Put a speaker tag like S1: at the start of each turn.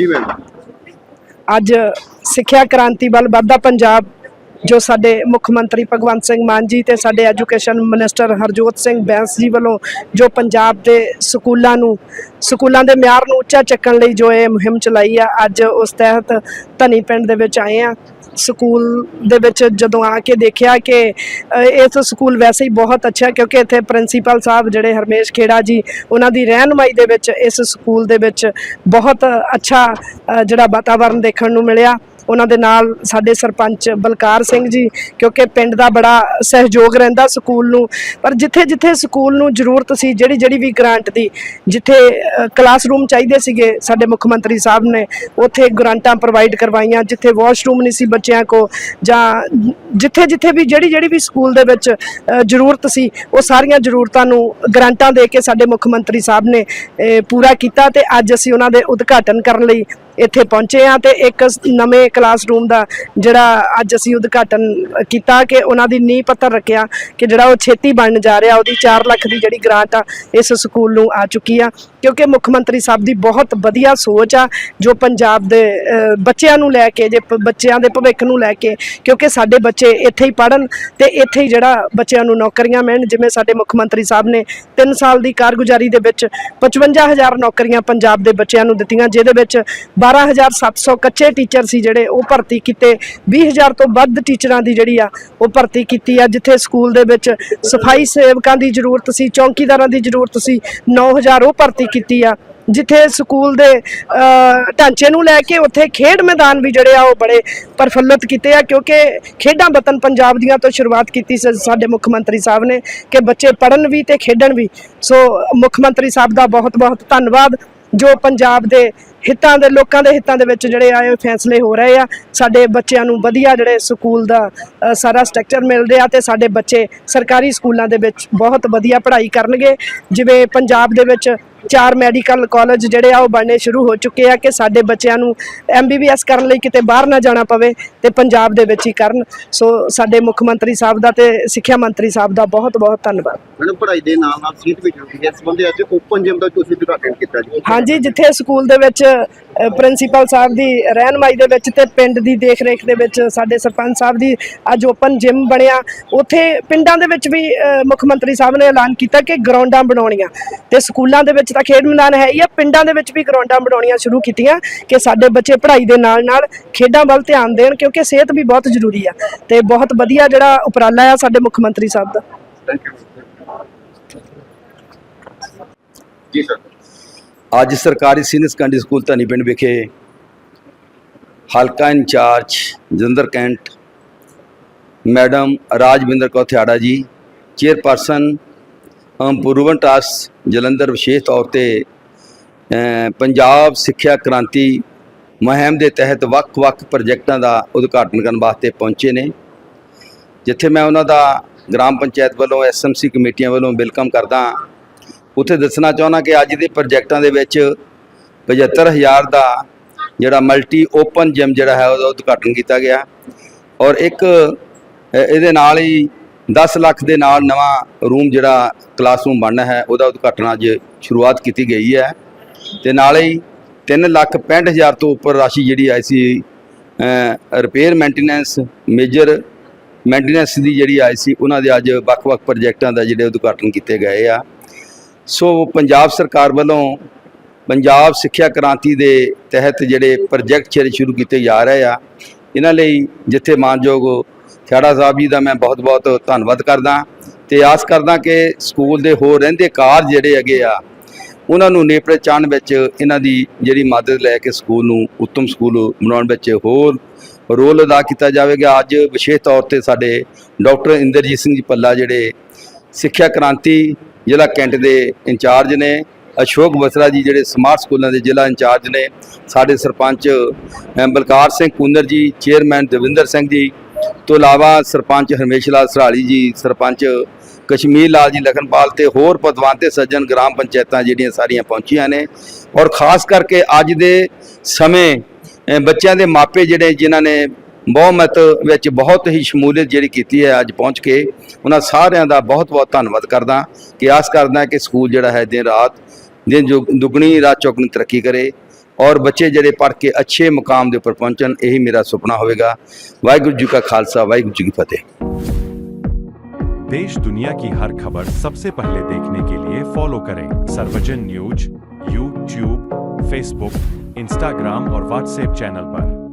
S1: ਜੀ ਮੈਮ
S2: ਅੱਜ ਸਿੱਖਿਆ ਕ੍ਰਾਂਤੀ ਵੱਲ ਵੱਧਦਾ ਪੰਜਾਬ ਜੋ ਸਾਡੇ ਮੁੱਖ ਮੰਤਰੀ ਭਗਵੰਤ ਸਿੰਘ ਮਾਨ ਜੀ ਤੇ ਸਾਡੇ ਐਜੂਕੇਸ਼ਨ ਮਿਨਿਸਟਰ ਹਰਜੋਤ ਸਿੰਘ ਬੈਂਸ ਜੀ ਵੱਲੋਂ ਜੋ ਪੰਜਾਬ ਦੇ ਸਕੂਲਾਂ ਨੂੰ, ਸਕੂਲਾਂ ਦੇ ਮਿਆਰ ਨੂੰ ਉੱਚਾ ਚੱਕਣ ਲਈ ਜੋ ਇਹ ਮੁਹਿੰਮ ਚਲਾਈ ਆ, ਅੱਜ ਉਸ ਤਹਿਤ ਧਨੀ ਪਿੰਡ ਦੇ ਵਿੱਚ ਆਏ ਆ। ਸਕੂਲ ਦੇ ਵਿੱਚ ਜਦੋਂ ਆ ਕੇ ਦੇਖਿਆ ਕਿ ਇਸ ਸਕੂਲ ਵੈਸੇ ਹੀ ਬਹੁਤ ਅੱਛਾ ਕਿਉਂਕਿ ਇੱਥੇ ਪ੍ਰਿੰਸੀਪਲ ਸਾਹਿਬ ਜਿਹੜੇ ਹਰਮੇਸ਼ ਖੇੜਾ ਜੀ, ਉਹਨਾਂ ਦੀ ਰਹਿਨਮਾਈ ਦੇ ਵਿੱਚ ਇਸ ਸਕੂਲ ਦੇ ਵਿੱਚ ਬਹੁਤ ਅੱਛਾ ਜਿਹੜਾ ਵਾਤਾਵਰਣ ਦੇਖਣ ਨੂੰ ਮਿਲਿਆ। ਉਹਨਾਂ ਦੇ ਨਾਲ ਸਾਡੇ ਸਰਪੰਚ ਬਲਕਾਰ ਸਿੰਘ ਜੀ, ਕਿਉਂਕਿ ਪਿੰਡ ਦਾ ਬੜਾ ਸਹਿਯੋਗ ਰਹਿੰਦਾ ਸਕੂਲ ਨੂੰ। ਪਰ ਜਿੱਥੇ ਜਿੱਥੇ ਸਕੂਲ ਨੂੰ ਜ਼ਰੂਰਤ ਸੀ, ਜਿਹੜੀ ਜਿਹੜੀ ਵੀ ਗ੍ਰਾਂਟ ਦੀ, ਜਿੱਥੇ ਕਲਾਸਰੂਮ ਚਾਹੀਦੇ ਸੀਗੇ, ਸਾਡੇ ਮੁੱਖ ਮੰਤਰੀ ਸਾਹਿਬ ਨੇ, ਉੱਥੇ ਗ੍ਰਾਂਟਾਂ ਪ੍ਰੋਵਾਈਡ ਕਰਵਾਈਆਂ, ਜਿੱਥੇ ਵਾਸ਼ਰੂਮ ਨਹੀਂ ਸੀ ਬੱਚਿਆਂ ਕੋ ਜਾਂ ਜਿੱਥੇ ਜਿੱਥੇ ਵੀ ਜਿਹੜੀ ਜਿਹੜੀ ਵੀ ਸਕੂਲ ਦੇ ਵਿੱਚ ਜ਼ਰੂਰਤ ਸੀ, ਉਹ ਸਾਰੀਆਂ ਜ਼ਰੂਰਤਾਂ ਨੂੰ ਗ੍ਰਾਂਟਾਂ ਦੇ ਕੇ ਸਾਡੇ ਮੁੱਖ ਮੰਤਰੀ ਸਾਹਿਬ ਨੇ ਪੂਰਾ ਕੀਤਾ ਤੇ ਅੱਜ ਅਸੀਂ ਉਹਨਾਂ ਦੇ ਉਦਘਾਟਨ ਕਰਨ ਲਈ ਇੱਥੇ ਪਹੁੰਚੇ ਆ ਤੇ ਇੱਕ ਨਵੇਂ ਕਲਾਸਰੂਮ ਦਾ ਜਿਹੜਾ ਅੱਜ ਅਸੀਂ ਉਦਘਾਟਨ ਕੀਤਾ ਕਿ ਉਹਨਾਂ ਦੀ ਨੀਂਹ ਪੱਥਰ ਰੱਖਿਆ ਕਿ ਜਿਹੜਾ ਉਹ ਛੇਤੀ ਬਣਨ ਜਾ ਰਿਹਾ, ਉਹਦੀ 4 ਲੱਖ ਦੀ ਜਿਹੜੀ ਗ੍ਰਾਂਟ ਆ, ਇਸ ਸਕੂਲ ਨੂੰ ਆ ਚੁੱਕੀ ਆ। ਕਿਉਂਕਿ ਮੁੱਖ ਮੰਤਰੀ ਸਾਹਿਬ ਦੀ ਬਹੁਤ ਵਧੀਆ ਸੋਚ ਆ, ਜੋ ਪੰਜਾਬ ਦੇ ਬੱਚਿਆਂ ਨੂੰ ਲੈ ਕੇ, ਜੇ ਪ- ਬੱਚਿਆਂ ਦੇ ਭਵਿੱਖ ਨੂੰ ਲੈ ਕੇ, ਕਿਉਂਕਿ ਸਾਡੇ ਬੱਚੇ ਇੱਥੇ ਹੀ ਪੜਨ ਤੇ ਇੱਥੇ ਹੀ ਜਿਹੜਾ ਬੱਚਿਆਂ ਨੂੰ ਨੌਕਰੀਆਂ ਮਿਲਣ, ਜਿਵੇਂ ਸਾਡੇ ਮੁੱਖ ਮੰਤਰੀ ਸਾਹਿਬ ਨੇ 3 ਸਾਲ ਦੀ ਕਾਰਗੁਜ਼ਾਰੀ ਦੇ ਵਿੱਚ 55000 ਨੌਕਰੀਆਂ ਪੰਜਾਬ ਦੇ ਬੱਚਿਆਂ ਨੂੰ ਦਿੱਤੀਆਂ, ਜਿਹਦੇ ਵਿੱਚ 12700 ਕੱਚੇ ਟੀਚਰ ਸੀ ਜਿਹੜੇ ਉਹ ਭਰਤੀ ਕੀਤੇ। 20000 ਤੋਂ ਵੱਧ ਟੀਚਰਾਂ ਦੀ ਜਿਹੜੀ ਆ ਉਹ ਭਰਤੀ ਕੀਤੀ ਆ, ਜਿੱਥੇ ਸਕੂਲ ਦੇ ਵਿੱਚ ਸਫ਼ਾਈ ਸੇਵਕਾਂ ਦੀ ਜ਼ਰੂਰਤ ਸੀ, ਚੌਕੀਦਾਰਾਂ ਦੀ ਜ਼ਰੂਰਤ ਸੀ 9000 ਉਹ ਭਰਤੀ ਕੀਤੀ ਆ, ਜਿੱਥੇ ਸਕੂਲ ਦੇ ਢਾਂਚੇ ਨੂੰ ਲੈ ਕੇ ਉੱਥੇ ਖੇਡ ਮੈਦਾਨ ਵੀ ਜਿਹੜੇ ਆ ਉਹ ਬੜੇ ਪ੍ਰਫੁੱਲਤ ਕੀਤੇ ਆ, ਕਿਉਂਕਿ ਖੇਡਾਂ ਵਤਨ ਪੰਜਾਬ ਦੀਆਂ ਤੋਂ ਸ਼ੁਰੂਆਤ ਕੀਤੀ ਸੀ ਸਾਡੇ ਮੁੱਖ ਮੰਤਰੀ ਸਾਹਿਬ ਨੇ, ਕਿ ਬੱਚੇ ਪੜ੍ਹਨ ਵੀ ਤੇ ਖੇਡਣ ਵੀ। ਸੋ ਮੁੱਖ ਮੰਤਰੀ ਸਾਹਿਬ ਦਾ ਬਹੁਤ ਬਹੁਤ ਧੰਨਵਾਦ, ਜੋ ਪੰਜਾਬ ਦੇ ਹਿੱਤਾਂ ਦੇ ਲੋਕਾਂ ਦੇ ਹਿੱਤਾਂ ਦੇ ਵਿੱਚ ਜਿਹੜੇ ਆ ਇਹ ਫੈਸਲੇ ਹੋ ਰਹੇ ਆ। ਸਾਡੇ ਬੱਚਿਆਂ ਨੂੰ ਵਧੀਆ ਜਿਹੜੇ ਸਕੂਲ ਦਾ ਸਾਰਾ ਸਟਰਕਚਰ ਮਿਲ ਰਿਹਾ ਤੇ ਸਾਡੇ ਬੱਚੇ ਸਰਕਾਰੀ ਸਕੂਲਾਂ ਦੇ ਵਿੱਚ ਬਹੁਤ ਵਧੀਆ ਪੜ੍ਹਾਈ ਕਰਨਗੇ। ਜਿਵੇਂ ਪੰਜਾਬ ਦੇ ਵਿੱਚ ਚਾਰ ਮੈਡੀਕਲ ਕਾਲਜ ਜਿਹੜੇ ਆ ਉਹ ਬਣਨੇ ਸ਼ੁਰੂ ਹੋ ਚੁੱਕੇ ਆ ਕਿ ਸਾਡੇ ਬੱਚਿਆਂ ਨੂੰ ਐਮਬੀਬੀਐਸ ਕਰਨ ਲਈ ਕਿਤੇ ਬਾਹਰ ਨਾ ਜਾਣਾ ਪਵੇ ਤੇ ਪੰਜਾਬ ਦੇ ਵਿੱਚ ਹੀ ਕਰਨ। ਸੋ ਸਾਡੇ ਮੁੱਖ ਮੰਤਰੀ ਸਾਹਿਬ ਦਾ ਤੇ ਸਿੱਖਿਆ ਮੰਤਰੀ ਸਾਹਿਬ ਦਾ ਬਹੁਤ ਬਹੁਤ ਧੰਨਵਾਦ।
S1: ਮੈਡਮ ਪੜ੍ਹਾਈ ਦੇ ਨਾਲ ਨਾਲ ਸੀਟ ਵੀ ਜ਼ਰੂਰੀ ਹੈ। ਇਸ ਸੰਬੰਧੀ ਅੱਜ ਓਪਨ ਜਿਮ ਦਾ ਤੁਸੀਂ ਉਦਘਾਟਨ ਕੀਤਾ ਜੀ।
S2: ਹਾਂਜੀ ਜਿੱਥੇ ਸਕੂਲ ਦੇ ਵਿੱਚ ਪ੍ਰਿੰਸੀਪਲ ਸਾਹਿਬ ਦੀ ਰਹਿਨਮਾਈ ਦੇ ਵਿੱਚ ਤੇ ਪਿੰਡ ਦੀ ਦੇਖ-ਰੇਖ ਦੇ ਵਿੱਚ ਸਾਡੇ ਸਰਪੰਚ ਸਾਹਿਬ ਦੀ ਅੱਜ ਓਪਨ ਜਿਮ ਬਣਿਆ। ਉੱਥੇ ਪਿੰਡਾਂ ਦੇ ਵਿੱਚ ਵੀ ਮੁੱਖ ਮੰਤਰੀ ਸਾਹਿਬ ਨੇ ਐਲਾਨ ਕੀਤਾ ਕਿ ਗਰਾਊਂਡਾਂ ਬਣਾਉਣੀਆਂ। ਤੇ ਸਕੂਲਾਂ ਦੇ ਵਿੱਚ ਤਾਂ ਖੇਡ ਮੈਦਾਨ ਹੈ ਹੀ ਆ, ਪਿੰਡਾਂ ਦੇ ਵਿੱਚ ਵੀ ਗਰਾਊਂਡਾਂ ਬਣਾਉਣੀਆਂ ਸ਼ੁਰੂ ਕੀਤੀਆਂ ਕਿ ਸਾਡੇ ਬੱਚੇ ਪੜ੍ਹਾਈ ਦੇ ਨਾਲ-ਨਾਲ ਖੇਡਾਂ ਵੱਲ ਧਿਆਨ ਦੇਣ ਕਿਉਂਕਿ ਸਿਹਤ ਵੀ ਬਹੁਤ ਜ਼ਰੂਰੀ ਆ। ਤੇ ਬਹੁਤ ਵਧੀਆ ਜਿਹੜਾ ਉਪਰਾਲਾ ਆ ਸਾਡੇ ਮੁੱਖ ਮੰਤਰੀ ਸਾਹਿਬ ਦਾ।
S1: Thank you ji sir.
S3: ਅੱਜ ਸਰਕਾਰੀ ਸੀਨੀਅਰ ਸੈਕੰਡਰੀ ਸਕੂਲ ਧਨੀ ਪਿੰਡ ਵਿਖੇ ਹਲਕਾ incharge Jalandhar cantt madam Rajwinder Kaur Thiara ji, chairperson improvement trust Jalandhar ਵਿਸ਼ੇਸ਼ ਤੌਰ ਤੇ ਪੰਜਾਬ ਸਿੱਖਿਆ ਕ੍ਰਾਂਤੀ ਮੁਹਿੰਮ ਦੇ ਤਹਿਤ ਵੱਖ-ਵੱਖ ਪ੍ਰੋਜੈਕਟਾਂ ਦਾ ਉਦਘਾਟਨ ਕਰਨ ਵਾਸਤੇ ਪਹੁੰਚੇ ਨੇ। ਜਿੱਥੇ ਮੈਂ ਉਹਨਾਂ ਦਾ ਗ੍ਰਾਮ ਪੰਚਾਇਤ ਵੱਲੋਂ ਐਸਐਮਸੀ ਕਮੇਟੀਆਂ ਵੱਲੋਂ ਵੈਲਕਮ ਕਰਦਾ ਉੱਥੇ ਦੱਸਣਾ ਚਾਹੁੰਦਾ ਕਿ ਅੱਜ ਦੇ ਪ੍ਰੋਜੈਕਟਾਂ ਦੇ ਵਿੱਚ 75000 ਦਾ ਜਿਹੜਾ ਮਲਟੀ ਓਪਨ ਜਿਮ ਜਿਹੜਾ ਹੈ ਉਹਦਾ ਉਦਘਾਟਨ ਕੀਤਾ ਗਿਆ। ਔਰ ਇੱਕ ਇਹਦੇ ਨਾਲ ਹੀ 10 ਲੱਖ ਦੇ ਨਾਲ ਨਵਾਂ ਰੂਮ ਜਿਹੜਾ ਕਲਾਸਰੂਮ ਬਣਨਾ ਹੈ, ਉਹਦਾ ਉਦਘਾਟਨ ਅੱਜ ਸ਼ੁਰੂਆਤ ਕੀਤੀ ਗਈ ਹੈ। ਤੇ ਨਾਲ ਹੀ 3 ਲੱਖ 65000 ਤੋਂ ਉੱਪਰ ਰਾਸ਼ੀ ਜਿਹੜੀ ਆਈ ਸੀ ਰਿਪੇਅਰ ਮੇਨਟੇਨੈਂਸ ਮੇਜਰ ਮੇਨਟੇਨੈਂਸ ਦੀ ਜਿਹੜੀ ਆਈ ਸੀ ਉਹਨਾਂ ਦੇ ਅੱਜ ਵੱਖ-ਵੱਖ ਪ੍ਰੋਜੈਕਟਾਂ ਦਾ ਜਿਹੜੇ ਉਦਘਾਟਨ ਕੀਤੇ ਗਏ ਆ। ਸੋ ਪੰਜਾਬ ਸਰਕਾਰ ਵੱਲੋਂ ਪੰਜਾਬ ਸਿੱਖਿਆ ਕ੍ਰਾਂਤੀ ਦੇ ਤਹਿਤ ਜਿਹੜੇ ਪ੍ਰੋਜੈਕਟ ਸ਼ੁਰੂ ਕੀਤੇ ਜਾ ਰਹੇ ਆ, ਇਹਨਾਂ ਲਈ ਜਿੱਥੇ ਮਾਨਯੋਗ ਖਿਆੜਾ ਸਾਹਿਬ ਜੀ ਦਾ ਮੈਂ ਬਹੁਤ-ਬਹੁਤ ਧੰਨਵਾਦ ਕਰਦਾ ਤੇ ਆਸ ਕਰਦਾ ਕਿ ਸਕੂਲ ਦੇ ਹੋਰ ਰਹਿੰਦੇ ਕਾਰਜ ਜਿਹੜੇ ਹੈਗੇ ਆ, ਉਹਨਾਂ ਨੂੰ ਨੇਪਰੇ ਚਾਣ ਵਿੱਚ ਇਹਨਾਂ ਦੀ ਜਿਹੜੀ ਮਦਦ ਲੈ ਕੇ ਸਕੂਲ ਨੂੰ ਉੱਤਮ ਸਕੂਲ ਬਣਾਉਣ ਵਿੱਚ ਹੋਰ ਰੋਲ ਅਦਾ ਕੀਤਾ ਜਾਵੇਗਾ। ਅੱਜ ਵਿਸ਼ੇਸ਼ ਤੌਰ ਤੇ ਸਾਡੇ ਡਾਕਟਰ ਇੰਦਰਜੀਤ ਸਿੰਘ ਜੀ ਪੱਲਾ ਜਿਹੜੇ ਸਿੱਖਿਆ ਕ੍ਰਾਂਤੀ ਜ਼ਿਲ੍ਹਾ ਕੈਂਟ ਦੇ ਇੰਚਾਰਜ ਨੇ, ਅਸ਼ੋਕ ਬਸਰਾ ਜੀ ਜਿਹੜੇ ਸਮਾਰਟ ਸਕੂਲਾਂ ਦੇ ਜ਼ਿਲ੍ਹਾ ਇੰਚਾਰਜ ਨੇ, ਸਾਡੇ ਸਰਪੰਚ ਬਲਕਾਰ ਸਿੰਘ ਕੁੰਦਰ ਜੀ, ਚੇਅਰਮੈਨ ਦਵਿੰਦਰ ਸਿੰਘ ਜੀ, ਤੋਂ ਇਲਾਵਾ ਸਰਪੰਚ ਹਰਮੇਸ਼ ਲਾਲ ਸਰਾਲੀ ਜੀ, ਸਰਪੰਚ ਕਸ਼ਮੀਰ ਲਾਲ ਜੀ ਲਖਨਪਾਲ ਤੇ ਹੋਰ ਪਦਵੰਤੇ ਸੱਜਣ ਗ੍ਰਾਮ ਪੰਚਾਇਤਾਂ ਜਿਹੜੀਆਂ ਸਾਰੀਆਂ ਪਹੁੰਚੀਆਂ ਨੇ। ਔਰ ਖਾਸ ਕਰਕੇ ਅੱਜ ਦੇ ਸਮੇਂ ਬੱਚਿਆਂ ਦੇ ਮਾਪੇ ਜਿਹੜੇ ਜਿਨ੍ਹਾਂ ਨੇ ਬਹੁਮਤ ਵਿੱਚ ਬਹੁਤ ਹੀ ਸ਼ਮੂਲੀਅਤ ਜਿਹੜੀ ਕੀਤੀ ਹੈ ਅੱਜ ਪਹੁੰਚ ਕੇ ਉਹਨਾਂ ਸਾਰਿਆਂ ਦਾ ਬਹੁਤ-ਬਹੁਤ ਧੰਨਵਾਦ ਕਰਦਾ ਕਿ ਆਸ ਕਰਦਾ ਕਿ ਸਕੂਲ ਜਿਹੜਾ ਹੈ ਦਿਨ ਰਾਤ ਦਿਨ ਜੋ ਦੁੱਗਣੀ ਰਾਤ ਚੌਗਣੀ ਤਰੱਕੀ ਕਰੇ ਔਰ ਬੱਚੇ ਜਿਹੜੇ ਪੜ੍ਹ ਕੇ ਅੱਛੇ ਮੁਕਾਮ ਦੇ ਉੱਪਰ ਪਹੁੰਚਣ ਇਹੀ ਮੇਰਾ ਸੁਪਨਾ ਹੋਵੇਗਾ ਵਾਹਿਗੁਰੂ ਜੀ ਕਾ ਖਾਲਸਾ ਵਾਹਿਗੁਰੂ ਜੀ ਕੀ ਫਤਿਹ
S4: देश दुनिया की हर खबर सबसे पहले देखने के लिए फॉलो करें Sarvajan news YouTube Facebook Instagram और व्हाट्सएप चैनल पर